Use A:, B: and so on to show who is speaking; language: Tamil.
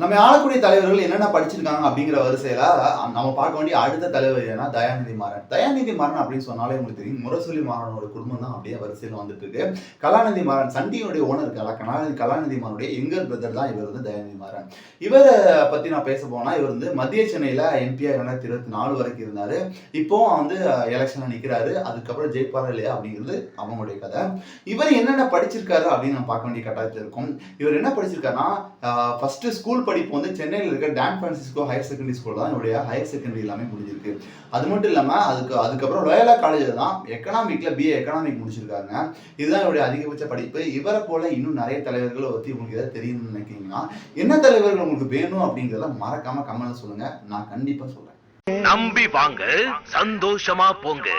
A: நம்ம ஆளக்கூடிய தலைவர்கள் என்னென்ன படிச்சிருக்காங்க அப்படிங்கிற வரிசையில நம்ம பார்க்க வேண்டிய அடுத்த தலைவர் ஏன்னா தயாநிதி மாறன். தயாநிதி மாறன் அப்படின்னு சொன்னாலே உங்களுக்கு தெரியும் முரசொலி மாறனோட குடும்பம் தான் அப்படியே வரிசையில் வந்துட்டு இருக்கு. கலாநிதி மாறன் சண்டியுடைய ஓனர் கலா கலாநிதி கலாநிதி மாறனுடைய எங்கர் பிரதர் தான் இவர் வந்து தயாநிதி மாறன். இவரை பத்தி நான் பேச போனா இவர் வந்து மத்திய சென்னையில எம்பியா ரெண்டாயிரத்தி இருபத்தி நாலு வரைக்கும் இருந்தாரு. இப்போ வந்து எலெக்ஷன்ல நிக்கிறாரு. அதுக்கப்புறம் ஜெயிப்பாரா இல்லையா அப்படிங்கிறது அவங்களுடைய கதை. இவர் என்னென்ன படிச்சிருக்காரு அப்படின்னு நம்ம பார்க்க வேண்டிய கட்டாயத்தில் இருக்கும். இவர் என்ன படிச்சிருக்காருன்னா ஃபர்ஸ்ட் ஸ்கூல் படிப்பு வந்து சென்னையில் இருக்க Don Francisco higher secondary school தான் என்னுடைய ஹையர் செகண்டரி எல்லாமே முடிஞ்சிருக்கு. அது மட்டும் இல்லாமல் அதுக்கு அதுக்கப்புறம் ரோயலா காலேஜில் தான் எக்கனாமிக்கில் பிஏ எக்கனாமிக் முடிச்சிருக்காங்க. இதுதான் என்னுடைய அதிகபட்ச படிப்பு. இவரை போல இன்னும் நிறைய தலைவர்களை பற்றி உங்களுக்கு ஏதாவது தெரியும்னு நினைக்கிறீங்கன்னா என்ன தலைவர்கள் உங்களுக்கு வேணும் அப்படிங்கிறத மறக்காம கமெண்ட்ல சொல்லுங்க. நான் கண்டிப்பாக சொல்கிறேன்
B: நம்பி வாங்க சந்தோஷமா போங்க.